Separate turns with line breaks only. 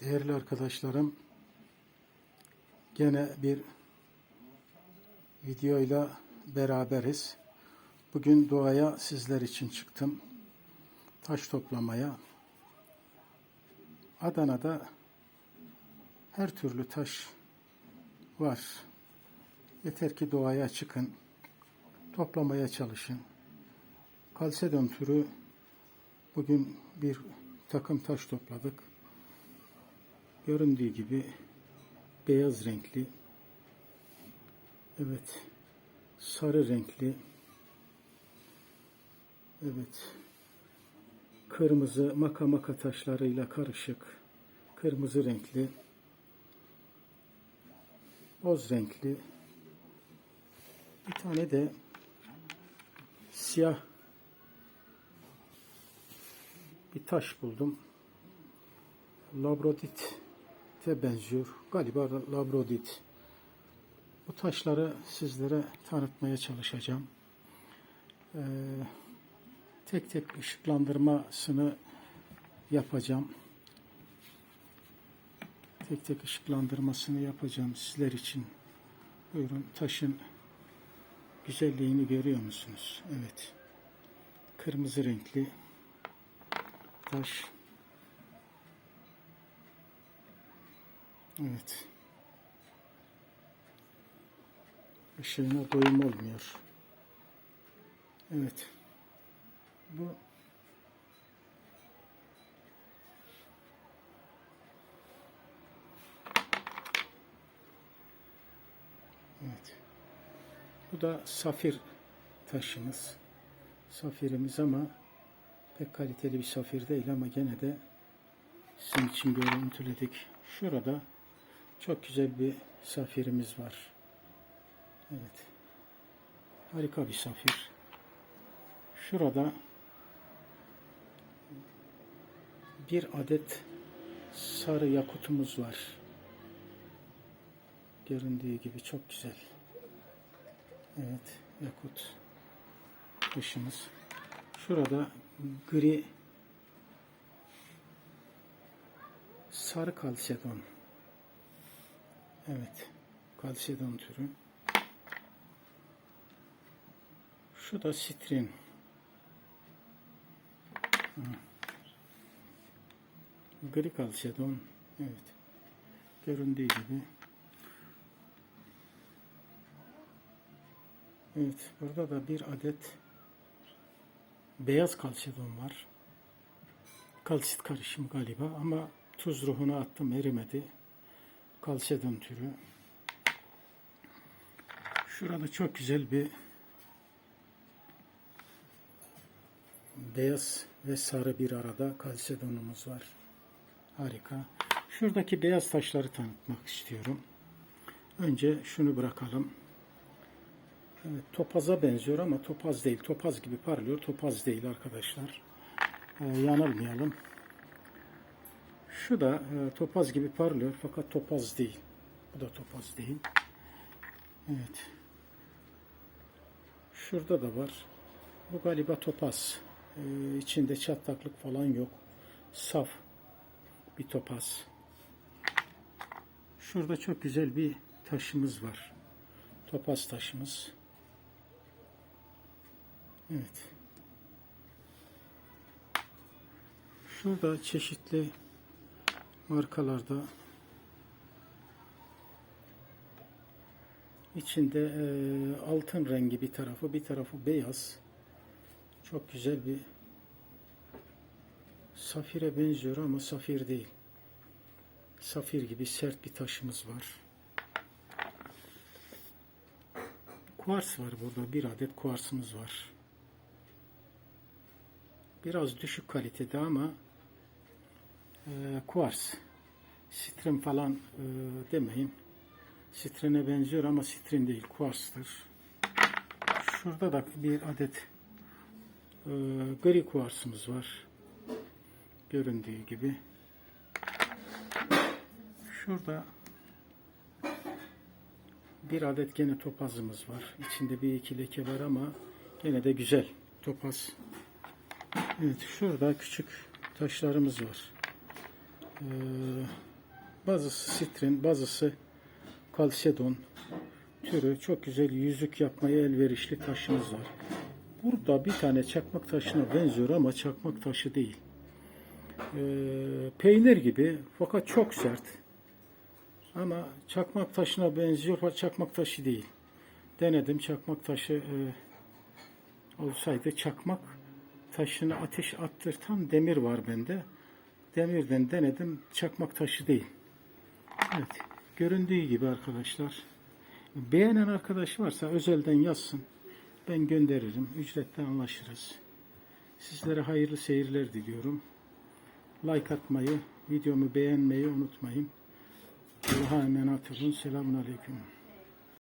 Değerli arkadaşlarım, gene bir videoyla beraberiz. Bugün doğaya sizler için çıktım. Taş toplamaya. Adana'da her türlü taş var. Yeter ki doğaya çıkın. Toplamaya çalışın. Kalsedon türü bugün bir takım taş topladık. Göründüğü gibi beyaz renkli, evet, sarı renkli, evet, kırmızı maka maka taşlarıyla karışık, kırmızı renkli, boz renkli, bir tane de siyah bir taş buldum. Labradite benziyor. Galiba labradit. Bu taşları sizlere tanıtmaya çalışacağım. Ee, tek tek ışıklandırmasını yapacağım. Tek tek ışıklandırmasını yapacağım sizler için. Buyurun taşın güzelliğini görüyor musunuz? Evet. Kırmızı renkli taş. Evet. Işığına doyum olmuyor. Evet. Bu Evet. Bu da safir taşımız. Safirimiz ama pek kaliteli bir safir değil ama gene de sizin için görüntüledik. Şurada çok güzel bir safirimiz var. Evet. Harika bir safir. Şurada bir adet sarı yakutumuz var. Göründüğü gibi çok güzel. Evet, yakut dışımız. Şurada gri sarı kalsedon. Evet, kalsedon türü. Şu da sitrin. Hı. Gri kalsedon. Evet. Göründüğü gibi. Evet, burada da bir adet beyaz kalsedon var. Kalsit karışımı galiba ama tuz ruhunu attım erimedi. Kalsedon türü. Şurada çok güzel bir beyaz ve sarı bir arada kalsedonumuz var. Harika. Şuradaki beyaz taşları tanıtmak istiyorum. Önce şunu bırakalım. Evet, topaza benziyor ama topaz değil. Topaz gibi parlıyor. Topaz değil arkadaşlar. Ee, yanılmayalım. Şu da e, topaz gibi parlıyor fakat topaz değil. Bu da topaz değil. Evet. Şurada da var. Bu galiba topaz. Ee, içinde çatlaklık falan yok. Saf bir topaz. Şurada çok güzel bir taşımız var. Topaz taşımız. Evet. Şurada çeşitli markalarda içinde e, altın rengi bir tarafı, bir tarafı beyaz. Çok güzel bir safire benziyor ama safir değil. Safir gibi sert bir taşımız var. Kuars var burada. Bir adet kuarsımız var. Biraz düşük kalitede ama kuars. Sitrin falan e, demeyin. Sitrine benziyor ama sitrin değil. Kuarstır. Şurada da bir adet e, gri kuarsımız var. Göründüğü gibi. Şurada bir adet gene topazımız var. İçinde bir iki leke var ama gene de güzel. Topaz. Evet şurada küçük taşlarımız var. Ee, bazısı sitrin, bazısı kalsedon türü çok güzel yüzük yapmaya elverişli taşımız var. Burada bir tane çakmak taşına benziyor ama çakmak taşı değil. Ee, peynir gibi fakat çok sert. Ama çakmak taşına benziyor fakat çakmak taşı değil. Denedim çakmak taşı e, olsaydı çakmak taşını ateş attırtan demir var bende. Demirden denedim çakmak taşı değil. Evet göründüğü gibi arkadaşlar. Beğenen arkadaş varsa özelden yazsın. Ben gönderirim. Ücretle anlaşırız. Sizlere hayırlı seyirler diliyorum. Like atmayı, videomu beğenmeyi unutmayın. Allah'a emanet olun. Selamun Aleyküm.